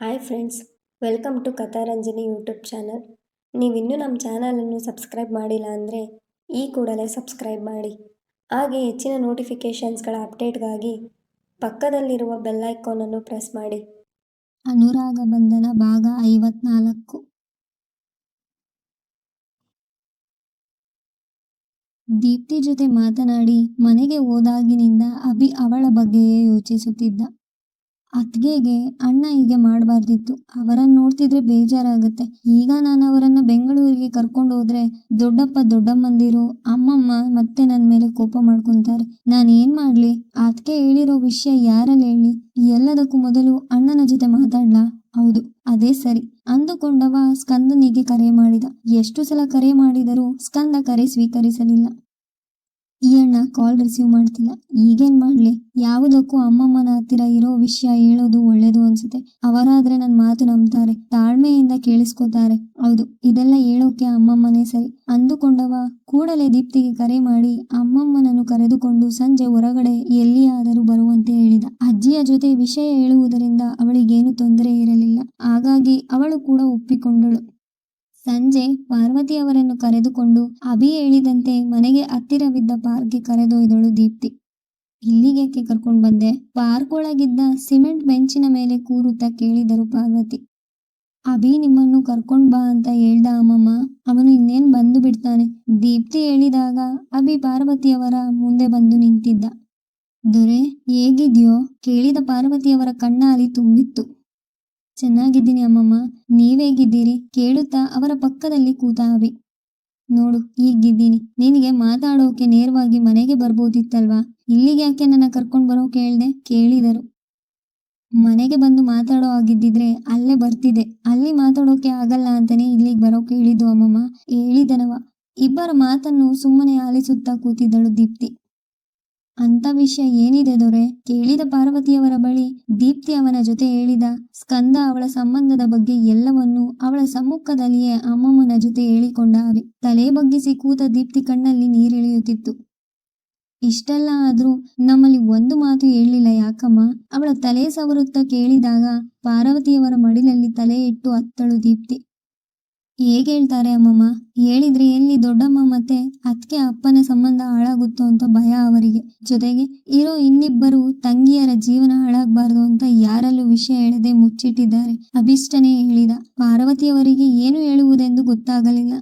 Hi friends, welcome to Katharanjani YouTube channel. ನೀವಿನ್ನೂ ನಮ್ಮ ಚಾನಲನ್ನು ಸಬ್ಸ್ಕ್ರೈಬ್ ಮಾಡಿಲ್ಲ ಅಂದರೆ ಈ ಕೂಡಲೇ ಸಬ್ಸ್ಕ್ರೈಬ್ ಮಾಡಿ. ಹಾಗೆ ಹೆಚ್ಚಿನ ನೋಟಿಫಿಕೇಷನ್ಸ್ಗಳ ಅಪ್ಡೇಟ್ಗಾಗಿ ಪಕ್ಕದಲ್ಲಿರುವ ಬೆಲ್ ಐಕಾನನ್ನು ಪ್ರೆಸ್ ಮಾಡಿ. ಅನುರಾಗ ಬಂಧನ ಭಾಗ ಐವತ್ನಾಲ್ಕು. ದೀಪ್ತಿ ಜೊತೆ ಮಾತನಾಡಿ ಮನೆಗೆ ಹೋದಾಗಿನಿಂದ ಅಭಿ ಅವಳ ಬಗ್ಗೆಯೇ ಯೋಚಿಸುತ್ತಿದ್ದ. ಅತ್ಗೆಗೆ ಅಣ್ಣ ಹೀಗೆ ಮಾಡಬಾರ್ದಿತ್ತು. ಅವರನ್ನ ನೋಡ್ತಿದ್ರೆ ಬೇಜಾರಾಗುತ್ತೆ. ಈಗ ನಾನು ಅವರನ್ನ ಬೆಂಗಳೂರಿಗೆ ಕರ್ಕೊಂಡು ಹೋದ್ರೆ ದೊಡ್ಡಪ್ಪ, ದೊಡ್ಡಮ್ಮಂದಿರು, ಅಮ್ಮಮ್ಮ ಮತ್ತೆ ನನ್ನ ಮೇಲೆ ಕೋಪ ಮಾಡ್ಕೊಂತಾರೆ. ನಾನು ಏನ್ ಮಾಡ್ಲಿ? ಅತ್ಗೆ ಹೇಳಿರೋ ವಿಷಯ ಯಾರಲ್ಲಿ ಹೇಳಿ? ಎಲ್ಲದಕ್ಕೂ ಮೊದಲು ಅಣ್ಣನ ಜೊತೆ ಮಾತಾಡ್ಲಾ? ಹೌದು, ಅದೇ ಸರಿ. ಅಂದುಕೊಂಡವ ಸ್ಕಂದನಿಗೆ ಕರೆ ಮಾಡಿದ. ಎಷ್ಟು ಸಲ ಕರೆ ಮಾಡಿದರೂ ಸ್ಕಂದ ಕರೆ ಸ್ವೀಕರಿಸಲಿಲ್ಲ. ಈ ಅಣ್ಣ ಕಾಲ್ ರಿಸೀವ್ ಮಾಡ್ತಿಲ್ಲ. ಈಗೇನ್ ಮಾಡ್ಲಿ? ಯಾವುದಕ್ಕೂ ಅಮ್ಮಮ್ಮನ ಹತ್ತಿರ ಇರೋ ವಿಷಯ ಹೇಳೋದು ಒಳ್ಳೇದು ಅನ್ಸುತ್ತೆ. ಅವರಾದ್ರೆ ನನ್ ಮಾತು ನಂಬ್ತಾರೆ. ತಾಳ್ಮೆಯಿಂದ ಕೇಳಿಸ್ಕೊತಾರೆ. ಹೌದು, ಇದೆಲ್ಲ ಹೇಳೋಕೆ ಅಮ್ಮಮ್ಮನೇ ಸರಿ. ಅಂದುಕೊಂಡವ ಕೂಡಲೇ ದೀಪ್ತಿಗೆ ಕರೆ ಮಾಡಿ ಅಮ್ಮಮ್ಮನನ್ನು ಕರೆದುಕೊಂಡು ಸಂಜೆ ಹೊರಗಡೆ ಎಲ್ಲಿಯಾದರೂ ಬರುವಂತೆ ಹೇಳಿದ. ಅಜ್ಜಿಯ ಜೊತೆ ವಿಷಯ ಹೇಳುವುದರಿಂದ ಅವಳಿಗೇನು ತೊಂದರೆ ಇರಲಿಲ್ಲ. ಹಾಗಾಗಿ ಅವಳು ಕೂಡ ಒಪ್ಪಿಕೊಂಡಳು. ಸಂಜೆ ಪಾರ್ವತಿ ಅವರನ್ನು ಕರೆದುಕೊಂಡು ಅಭಿ ಹೇಳಿದಂತೆ ಮನೆಗೆ ಹತ್ತಿರವಿದ್ದ ಪಾರ್ಕ್ಗೆ ಕರೆದೊಯ್ದಳು ದೀಪ್ತಿ. ಇಲ್ಲಿಗೇಕೆ ಕರ್ಕೊಂಡು ಬಂದೆ. ಪಾರ್ಕ್ ಒಳಗಿದ್ದ ಸಿಮೆಂಟ್ ಬೆಂಚಿನ ಮೇಲೆ ಕೂರುತ್ತಾ ಕೇಳಿದರು ಪಾರ್ವತಿ. ಅಭಿ ನಿಮ್ಮನ್ನು ಕರ್ಕೊಂಡ್ ಬಾ ಅಂತ ಹೇಳ್ದ ಅಮ್ಮಮ್ಮ. ಅವನು ಇನ್ನೇನ್ ಬಂದು ಬಿಡ್ತಾನೆ. ದೀಪ್ತಿ ಹೇಳಿದಾಗ ಅಭಿ ಪಾರ್ವತಿಯವರ ಮುಂದೆ ಬಂದು ನಿಂತಿದ್ದ. ದೊರೆ, ಹೇಗಿದ್ಯೋ? ಕೇಳಿದ ಪಾರ್ವತಿಯವರ ಕಣ್ಣಾಲಿ ತುಂಬಿತ್ತು. ಚೆನ್ನಾಗಿದ್ದೀನಿ ಅಮ್ಮಮ್ಮ. ನೀವೇಗಿದ್ದೀರಿ ಕೇಳುತ್ತಾ ಅವರ ಪಕ್ಕದಲ್ಲಿ ಕೂತ ಅಭಿ ನೋಡು ಈಗಿದ್ದೀನಿ ನಿನಗೆ ಮಾತಾಡೋಕೆ ನೇರವಾಗಿ ಮನೆಗೆ ಬರ್ಬೋದಿತ್ತಲ್ವಾ? ಇಲ್ಲಿಗೆ ಯಾಕೆ ನನ್ನ ಕರ್ಕೊಂಡು ಬರೋ ಕೇಳ್ದೆ? ಕೇಳಿದರು. ಮನೆಗೆ ಬಂದು ಮಾತಾಡೋ ಆಗಿದ್ದಿದ್ರೆ ಅಲ್ಲೇ ಬರ್ತಿದೆ ಅಲ್ಲಿ ಮಾತಾಡೋಕೆ ಆಗಲ್ಲ ಅಂತಾನೆ ಇಲ್ಲಿಗೆ ಬರೋಕೆ ಹೇಳಿದ್ದು ಅಮ್ಮಮ್ಮ. ಹೇಳಿದನವ. ಇಬ್ಬರ ಮಾತನ್ನು ಸುಮ್ಮನೆ ಆಲಿಸುತ್ತಾ ಕೂತಿದ್ದಳು ದೀಪ್ತಿ. ಅಂತ ವಿಷಯ ಏನಿದೆ ದೊರೆ? ಕೇಳಿದ ಪಾರ್ವತಿಯವರ ಬಳಿ ದೀಪ್ತಿ ಅವನ ಜೊತೆ ಹೇಳಿದ ಸ್ಕಂದ ಅವಳ ಸಂಬಂಧದ ಬಗ್ಗೆ ಎಲ್ಲವನ್ನೂ ಅವಳ ಸಮ್ಮುಖದಲ್ಲಿಯೇ ಅಮ್ಮಮ್ಮನ ಜೊತೆ ಹೇಳಿಕೊಂಡ ಅವಿ ತಲೆ ಬಗ್ಗಿಸಿ ಕೂತ ದೀಪ್ತಿ ಕಣ್ಣಲ್ಲಿ ನೀರಿಳಿಯುತ್ತಿತ್ತು. ಇಷ್ಟೆಲ್ಲ ಆದ್ರೂ ನಮ್ಮಲ್ಲಿ ಒಂದು ಮಾತು ಹೇಳಲಿಲ್ಲ ಯಾಕಮ್ಮ? ಅವಳ ತಲೆ ಸವರುತ್ತ ಕೇಳಿದಾಗ ಪಾರ್ವತಿಯವರ ಮಡಿಲಲ್ಲಿ ತಲೆ ಇಟ್ಟು ಅತ್ತಳು ದೀಪ್ತಿ. ಹೇಗೆ ಹೇಳ್ತಾರೆ ಅಮ್ಮಮ್ಮ? ಹೇಳಿದ್ರೆ ಎಲ್ಲಿ ದೊಡ್ಡಮ್ಮ ಮತ್ತೆ ಅದಕ್ಕೆ ಅಪ್ಪನ ಸಂಬಂಧ ಹಾಳಾಗುತ್ತೋ ಅಂತ ಭಯ ಅವರಿಗೆ. ಜೊತೆಗೆ, ಇರೋ ಇನ್ನಿಬ್ಬರು ತಂಗಿಯರ ಜೀವನ ಹಾಳಾಗಬಾರ್ದು ಅಂತ ಯಾರಲ್ಲೂ ವಿಷಯ ಹೇಳದೆ ಮುಚ್ಚಿಟ್ಟಿದ್ದಾರೆ. ಅಭಿಷ್ಟನೇ ಹೇಳಿದ. ಪಾರ್ವತಿಯವರಿಗೆ ಏನು ಹೇಳುವುದೆಂದು ಗೊತ್ತಾಗಲಿಲ್ಲ.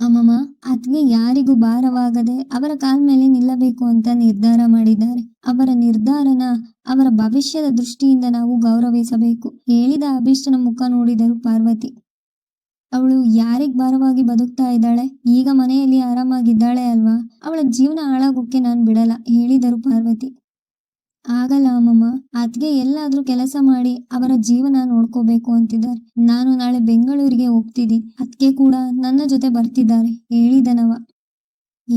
ಅಮ್ಮಮ್ಮ ಅದ್ಗೆ ಯಾರಿಗೂ ಭಾರವಾಗದೆ ಅವರ ಕಾಲ್ ಮೇಲೆ ನಿಲ್ಲಬೇಕು ಅಂತ ನಿರ್ಧಾರ ಮಾಡಿದ್ದಾರೆ. ಅವರ ನಿರ್ಧಾರನ, ಅವರ ಭವಿಷ್ಯದ ದೃಷ್ಟಿಯಿಂದ ನಾವು ಗೌರವಿಸಬೇಕು. ಹೇಳಿದ ಅಭಿಷ್ಟನ ಮುಖ ನೋಡಿದರು ಪಾರ್ವತಿ. ಅವಳು ಯಾರಿಗ್ ಭಾರವಾಗಿ ಬದುಕ್ತಾ ಇದ್ದಾಳೆ? ಈಗ ಮನೆಯಲ್ಲಿ ಆರಾಮಾಗಿದ್ದಾಳೆ ಅಲ್ವಾ? ಅವಳ ಜೀವನ ಹಾಳಾಗೋಕೆ ನಾನು ಬಿಡಲ್ಲ, ಹೇಳಿದರು ಪಾರ್ವತಿ. ಆಗಲ್ಲ ಅಮ್ಮಮ್ಮ ಅದ್ಗೆ ಎಲ್ಲಾದ್ರೂ ಕೆಲಸ ಮಾಡಿ ಅವರ ಜೀವನ ನೋಡ್ಕೋಬೇಕು ಅಂತಿದ್ದಾರೆ. ನಾನು ನಾಳೆ ಬೆಂಗಳೂರಿಗೆ ಹೋಗ್ತಿದ್ದೀನಿ ಅದ್ಕೆ ಕೂಡ ನನ್ನ ಜೊತೆ ಬರ್ತಿದ್ದಾರೆ ಹೇಳಿದನವ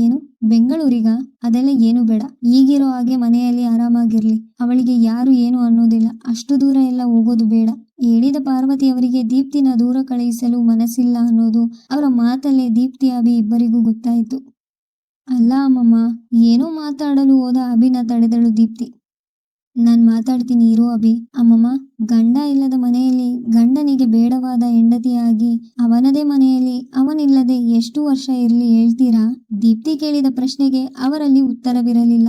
ಏನು ಬೆಂಗಳೂರಿಗ? ಅದೆಲ್ಲ ಏನು ಬೇಡ. ಈಗಿರೋ ಹಾಗೆ ಮನೆಯಲ್ಲಿ ಆರಾಮಾಗಿರ್ಲಿ. ಅವಳಿಗೆ ಯಾರು ಏನು ಅನ್ನೋದಿಲ್ಲ. ಅಷ್ಟು ದೂರ ಎಲ್ಲ ಹೋಗೋದು ಬೇಡ. ಹೇಳಿದ ಪಾರ್ವತಿ ಅವರಿಗೆ ದೀಪ್ತಿನ ದೂರ ಕಳುಹಿಸಲು ಮನಸ್ಸಿಲ್ಲ ಅನ್ನೋದು ಅವರ ಮಾತಲ್ಲೇ ದೀಪ್ತಿ ಅಭಿ ಇಬ್ಬರಿಗೂ ಗೊತ್ತಾಯಿತು. ಅಲ್ಲ ಅಮ್ಮಮ್ಮ, ಏನೋ ಮಾತಾಡಲು ಹೋದ ಅಭಿನ ತಡೆದಳು ದೀಪ್ತಿ. ನಾನ್ ಮಾತಾಡ್ತೀನಿ, ಇರೋ ಅಭಿ. ಅಮ್ಮಮ್ಮ, ಗಂಡ ಇಲ್ಲದ ಮನೆಯಲ್ಲಿ ಗಂಡನಿಗೆ ಬೇಡವಾದ ಹೆಂಡತಿಯಾಗಿ ಅವನದೇ ಮನೆಯಲ್ಲಿ ಅವನಿಲ್ಲದೆ ಎಷ್ಟು ವರ್ಷ ಇರ್ಲಿ ಹೇಳ್ತೀರಾ? ದೀಪ್ತಿ ಕೇಳಿದ ಪ್ರಶ್ನೆಗೆ ಅವರಲ್ಲಿ ಉತ್ತರವಿರಲಿಲ್ಲ.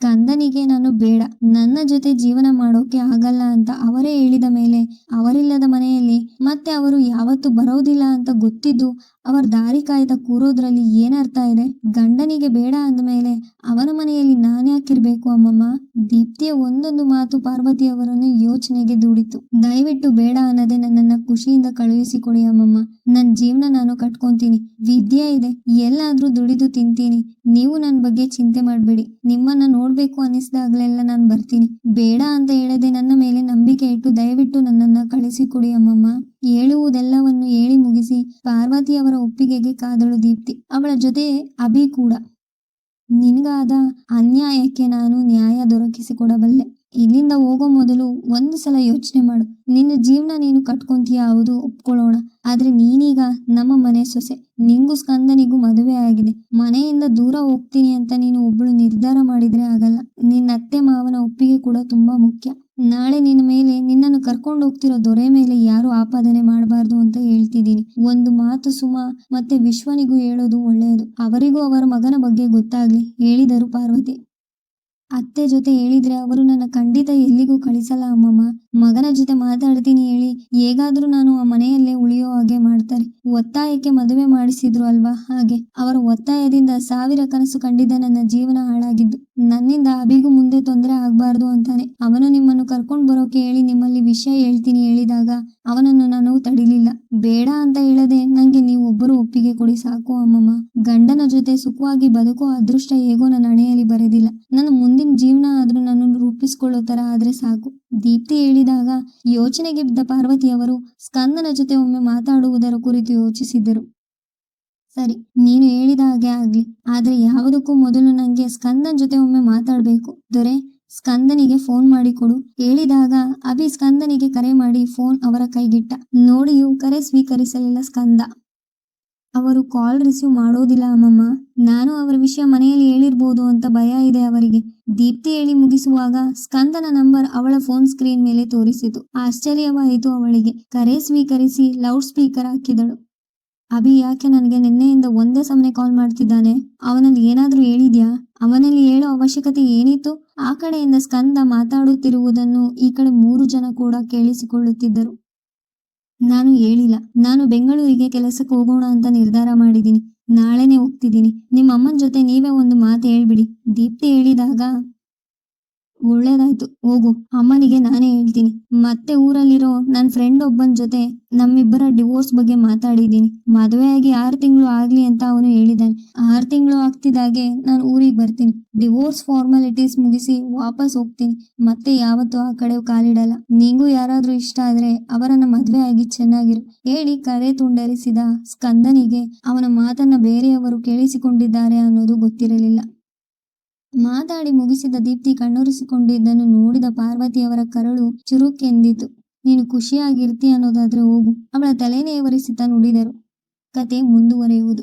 ಸ್ಕಂದನಿಗೆ ನಾನು ಬೇಡ. ನನ್ನ ಜೊತೆ ಜೀವನ ಮಾಡೋಕೆ ಆಗಲ್ಲ ಅಂತ ಅವರೇ ಹೇಳಿದ ಮೇಲೆ ಅವರಿಲ್ಲದ ಮನೆಯಲ್ಲಿ ಮತ್ತೆ ಅವರು ಯಾವತ್ತು ಬರೋದಿಲ್ಲ ಅಂತ ಗೊತ್ತಿದ್ದು ಅವರ ದಾರಿ ಕಾಯ್ದ ಕೂರೋದ್ರಲ್ಲಿ ಏನರ್ಥ ಇದೆ? ಗಂಡನಿಗೆ ಬೇಡ ಅಂದಮೇಲೆ ಅವನ ಮನೆಯಲ್ಲಿ ನಾನ್ಯಾಕಿರ್ಬೇಕು ಅಮ್ಮಮ್ಮ? ದೀಪ್ತಿಯ ಒಂದೊಂದು ಮಾತು ಪಾರ್ವತಿಯವರನ್ನು ಯೋಚನೆಗೆ ದೂಡಿತು ದಯವಿಟ್ಟು ಬೇಡ ಅನ್ನದೆ ನನ್ನನ್ನ ಖುಷಿಯಿಂದ ಕಳುಹಿಸಿಕೊಡಿ ಅಮ್ಮಮ್ಮ. ನನ್ ಜೀವನ ನಾನು ಕಟ್ಕೊಂತೀನಿ. ವಿದ್ಯೆ ಇದೆ. ಎಲ್ಲಾದ್ರೂ ದುಡಿದು ತಿಂತೀನಿ. ನೀವು ನನ್ನ ಬಗ್ಗೆ ಚಿಂತೆ ಮಾಡಬೇಡಿ. ನಿಮ್ಮನ್ನ ನೋಡ್ಬೇಕು ಅನಿಸ್ದಾಗ್ಲೆಲ್ಲ ನಾನು ಬರ್ತೀನಿ. ಬೇಡ ಅಂತ ಹೇಳದೆ ನನ್ನ ಮೇಲೆ ನಂಬಿಕೆ ಇಟ್ಟು ದಯವಿಟ್ಟು ನನ್ನನ್ನ ಕಳಿಸಿಕೊಡಿ ಅಮ್ಮಮ್ಮ. ಹೇಳುವುದೆಲ್ಲವನ್ನು ಹೇಳಿ ಮುಗಿಸಿ ಪಾರ್ವತಿಯವರ ಒಪ್ಪಿಗೆಗೆ ಕಾದಳು ದೀಪ್ತಿ. ಅವಳ ಜೊತೆ ಅಭಿ ಕೂಡ. ನಿನಗಾದ ಅನ್ಯಾಯಕ್ಕೆ ನಾನು ನ್ಯಾಯ ದೊರಕಿಸಿಕೊಡಬಲ್ಲೆ. ಇಲ್ಲಿಂದ ಹೋಗೋ ಮೊದಲು ಒಂದು ಸಲ ಯೋಚನೆ ಮಾಡು. ನಿನ್ನ ಜೀವನ ನೀನು ಕಟ್ಕೊಂತೀಯ ಹೌದು, ಒಪ್ಕೊಳ್ಳೋಣ. ಆದ್ರೆ ನೀನೀಗ ನಮ್ಮ ಮನೆ ಸೊಸೆ. ನಿಂಗೂ ಸ್ಕಂದನಿಗೂ ಮದುವೆ ಆಗಿದೆ. ಮನೆಯಿಂದ ದೂರ ಹೋಗ್ತೀನಿ ಅಂತ ನೀನು ಒಬ್ಬಳು ನಿರ್ಧಾರ ಮಾಡಿದ್ರೆ ಆಗಲ್ಲ. ನಿನ್ನ ಅತ್ತೆ ಮಾವನ ಒಪ್ಪಿಗೆ ಕೂಡ ತುಂಬಾ ಮುಖ್ಯ. ನಾಳೆ ನಿನ್ನ ಮೇಲೆ ನಿನ್ನನ್ನು ಕರ್ಕೊಂಡು ಹೋಗ್ತಿರೋ ದೊರೆ ಮೇಲೆ ಯಾರು ಆಪಾದನೆ ಮಾಡಬಾರ್ದು ಅಂತ ಹೇಳ್ತಿದ್ದೀನಿ. ಒಂದು ಮಾತು ಸುಮ, ಮತ್ತೆ ವಿಶ್ವನಿಗೂ ಹೇಳೋದು ಒಳ್ಳೆಯದು. ಅವರಿಗೂ ಅವರ ಮಗನ ಬಗ್ಗೆ ಗೊತ್ತಾಗ್ಲಿ, ಹೇಳಿದರು ಪಾರ್ವತಿ. ಅತ್ತೆ ಜೊತೆ ಹೇಳಿದ್ರೆ ಅವರು ನನ್ನ ಖಂಡಿತ ಎಲ್ಲಿಗೂ ಕಳಿಸಲ್ಲ ಅಮ್ಮಮ್ಮ. ಮಗನ ಜೊತೆ ಮಾತಾಡ್ತೀನಿ ಹೇಳಿ. ಹೇಗಾದ್ರೂ ನಾನು ಆ ಮನೆಯಲ್ಲೇ ಉಳಿಯೋ ಹಾಗೆ ಮಾಡ್ತಾರೆ. ಒತ್ತಾಯಕ್ಕೆ ಮದುವೆ ಮಾಡಿಸಿದ್ರು ಅಲ್ವಾ? ಹಾಗೆ. ಅವರ ಒತ್ತಾಯದಿಂದ ಸಾವಿರ ಕನಸು ಕಂಡಿದ್ದ ನನ್ನ ಜೀವನ ಹಾಳಾಗಿದ್ದು. ನನ್ನಿಂದ ಅಭಿಗೂ ಮುಂದೆ ತೊಂದರೆ ಆಗ್ಬಾರ್ದು ಅಂತಾನೆ. ಅವನು ನಿಮ್ಮನ್ನು ಕರ್ಕೊಂಡ್ ಬರೋಕೆ ಹೇಳಿ ನಿಮ್ಮಲ್ಲಿ ವಿಷಯ ಹೇಳ್ತೀನಿ ಹೇಳಿದಾಗ ಅವನನ್ನು ನಾನು ತಡಿಲಿಲ್ಲ. ಬೇಡ ಅಂತ ಹೇಳದೆ ನಂಗೆ ನೀವು ಒಬ್ಬರು ಒಪ್ಪಿಗೆ ಕೊಡಿ ಸಾಕು ಅಮ್ಮಮ್ಮ. ಗಂಡನ ಜೊತೆ ಸುಖವಾಗಿ ಬದುಕೋ ಅದೃಷ್ಟ ಹೇಗೋ ನನ್ನ ಹಣೆಯಲ್ಲಿ ಬರೆದಿಲ್ಲ. ನನ್ನ ಮುಂದಿನ ಜೀವನ ಆದರೂ ನಾನು ರೂಪಿಸ್ಕೊಳ್ಳೋ ತರ ಆದ್ರೆ ಸಾಕು. ದೀಪ್ತಿ ಹೇಳಿದಾಗ ಯೋಚನೆಗೆ ಬಿದ್ದ ಪಾರ್ವತಿಯವರು ಸ್ಕಂದನ ಜೊತೆ ಒಮ್ಮೆ ಮಾತಾಡುವುದರ ಕುರಿತು ಯೋಚಿಸಿದರು. ಸರಿ, ನೀನು ಹೇಳಿದ ಹಾಗೆ ಆಗ್ಲಿ. ಆದ್ರೆ ಯಾವುದಕ್ಕೂ ಮೊದಲು ನಂಗೆ ಸ್ಕಂದನ್ ಜೊತೆ ಒಮ್ಮೆ ಮಾತಾಡ್ಬೇಕು. ದೊರೆ, ಸ್ಕಂದನಿಗೆ ಫೋನ್ ಮಾಡಿ ಕೊಡು. ಹೇಳಿದಾಗ ಅಭಿ ಸ್ಕಂದನಿಗೆ ಕರೆ ಮಾಡಿ ಫೋನ್ ಅವರ ಕೈಗಿಟ್ಟ. ನೋಡಿಯೂ ಕರೆ ಸ್ವೀಕರಿಸಲಿಲ್ಲ ಸ್ಕಂದ. ಅವರು ಕಾಲ್ ರಿಸೀವ್ ಮಾಡೋದಿಲ್ಲ ಅಮ್ಮಮ್ಮ. ನಾನು ಅವರ ವಿಷಯ ಮನೆಯಲ್ಲಿ ಹೇಳಿರ್ಬೋದು ಅಂತ ಭಯ ಇದೆ ಅವರಿಗೆ. ದೀಪ್ತಿ ಹೇಳಿ ಮುಗಿಸುವಾಗ ಸ್ಕಂದನ ನಂಬರ್ ಅವಳ ಫೋನ್ ಸ್ಕ್ರೀನ್ ಮೇಲೆ ತೋರಿಸಿತು. ಆಶ್ಚರ್ಯವಾಯಿತು ಅವಳಿಗೆ. ಕರೆ ಸ್ವೀಕರಿಸಿ ಲೌಡ್ ಸ್ಪೀಕರ್ ಹಾಕಿದಳು. ಅಭಿ ಯಾಕೆ ನನಗೆ ನಿನ್ನೆಯಿಂದ ಒಂದೇ ಸಮನೆ ಕಾಲ್ ಮಾಡ್ತಿದ್ದಾನೆ? ಅವನಲ್ಲಿ ಏನಾದ್ರೂ ಹೇಳಿದ್ಯಾ? ಅವನಲ್ಲಿ ಹೇಳೋ ಅವಶ್ಯಕತೆ ಏನಿತ್ತು? ಆ ಕಡೆಯಿಂದ ಸ್ಕಂದ ಮಾತಾಡುತ್ತಿರುವುದನ್ನು ಈ ಕಡೆ ಮೂರು ಜನ ಕೂಡ ಕೇಳಿಸಿಕೊಳ್ಳುತ್ತಿದ್ದರು. ನಾನು ಹೇಳಿಲ್ಲ. ನಾನು ಬೆಂಗಳೂರಿಗೆ ಕೆಲಸಕ್ಕೆ ಹೋಗೋಣ ಅಂತ ನಿರ್ಧಾರ ಮಾಡಿದ್ದೀನಿ. ನಾಳೆನೇ ಹೋಗ್ತಿದ್ದೀನಿ. ನಿಮ್ಮ ಅಮ್ಮನ ಜೊತೆ ನೀವೇ ಒಂದು ಮಾತು ಹೇಳ್ಬಿಡಿ. ದೀಪ್ತಿ ಹೇಳಿದಾಗ ಒಳ್ಳೇದಾಯ್ತು, ಹೋಗು. ಅಮ್ಮನಿಗೆ ನಾನೇ ಹೇಳ್ತೀನಿ. ಮತ್ತೆ ಊರಲ್ಲಿರೋ ನನ್ನ ಫ್ರೆಂಡ್ ಒಬ್ಬನ ಜೊತೆ ನಮ್ಮಿಬ್ಬರ ಡಿವೋರ್ಸ್ ಬಗ್ಗೆ ಮಾತಾಡಿದ್ದೀನಿ. ಆಗಿ ಆರು ತಿಂಗಳು ಆಗ್ಲಿ ಅಂತ ಅವನು ಹೇಳಿದಾನೆ. ಆರು ತಿಂಗಳು ಆಗ್ತಿದಾಗೆ ನಾನು ಊರಿಗೆ ಬರ್ತೀನಿ. ಡಿವೋರ್ಸ್ ಫಾರ್ಮಾಲಿಟೀಸ್ ಮುಗಿಸಿ ವಾಪಸ್ ಹೋಗ್ತೀನಿ. ಮತ್ತೆ ಯಾವತ್ತು ಆ ಕಡೆ ಕಾಲಿಡಲ್ಲ. ನಿಂಗೂ ಯಾರಾದ್ರೂ ಇಷ್ಟ ಆದ್ರೆ ಅವರನ್ನ ಮದ್ವೆ ಆಗಿ ಚೆನ್ನಾಗಿರು. ಹೇಳಿ ಕರೆ ತುಂಡರಿಸಿದ ಸ್ಕಂದನಿಗೆ ಅವನ ಮಾತನ್ನ ಬೇರೆಯವರು ಕೇಳಿಸಿಕೊಂಡಿದ್ದಾರೆ ಅನ್ನೋದು ಗೊತ್ತಿರಲಿಲ್ಲ. ಮಾತಾಡಿ ಮುಗಿಸಿದ ದೀಪ್ತಿ ಕಣ್ಣೊರೆಸಿಕೊಂಡಿದ್ದನ್ನು ನೋಡಿದ ಪಾರ್ವತಿಯವರ ಕರಳು ಚುರುಕೆಂದಿತು. ನೀನು ಖುಷಿಯಾಗಿರ್ತಿ ಅನ್ನೋದಾದ್ರೆ ಹೋಗು. ಅವಳ ತಲೆನೇವರಿಸುತ್ತಾ ನುಡಿದರು. ಕತೆ ಮುಂದುವರೆಯುವುದು.